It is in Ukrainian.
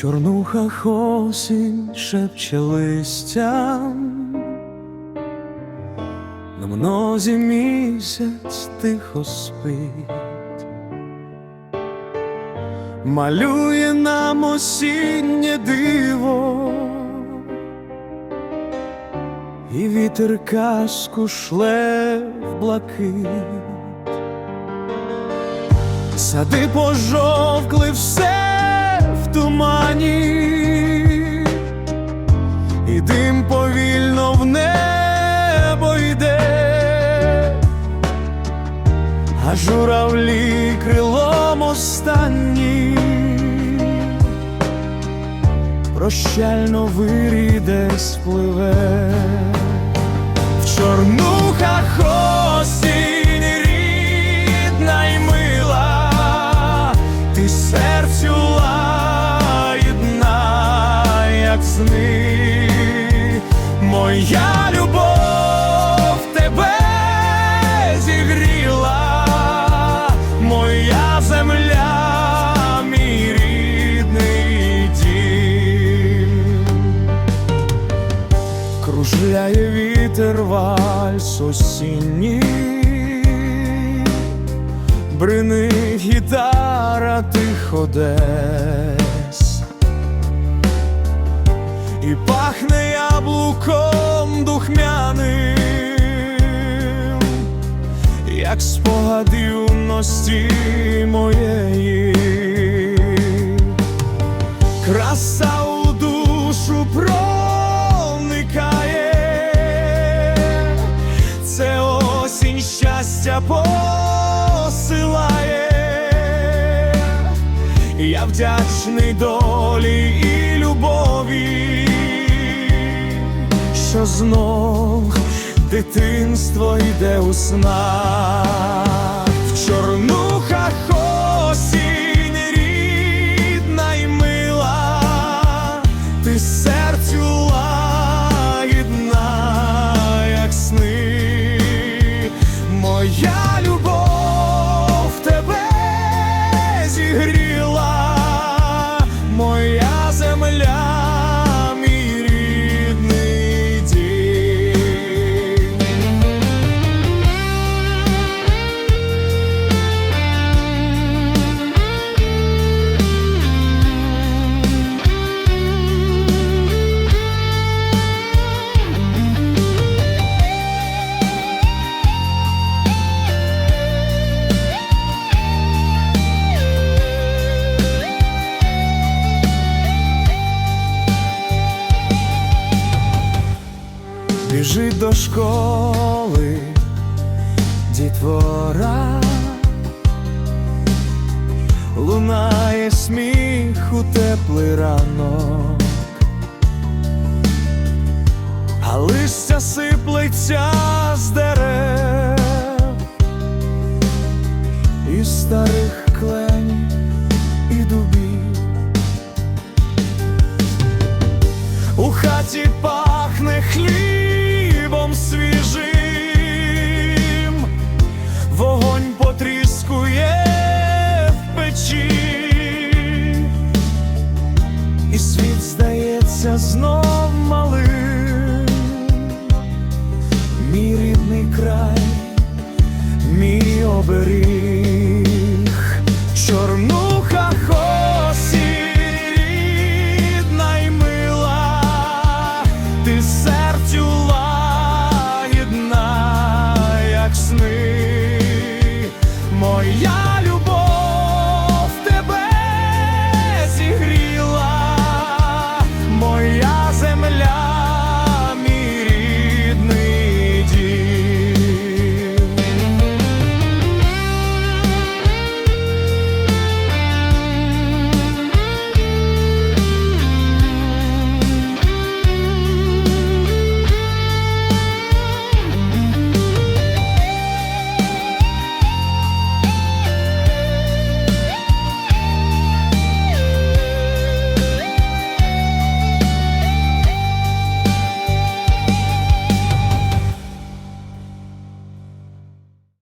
чорнухах осінь шепче листям, на мнозі місяць тихо спить, малює нам осіннє диво, і вітер казку шле в блакит. Сади пожовкли все тумані, і дим повільно в небо йде, а журавлі крилом останні. Прощально вирій десь пливе в чорнухах моя любов тебе зігріла, моя земля, мій рідний дім. Кружляє вітер вальс осінній, бринить гітара тихо десь, і пахне яблуком духмяним, як спогад юності моєї. Краса у душу проникає, це осінь щастя посилає, я вдячний долі дитинство йде у снах біжить до школи дітвора, лунає сміх у теплий ранок, а листя сиплеться з дерев. Із старих кленів і дубів. У хаті світ знов малим.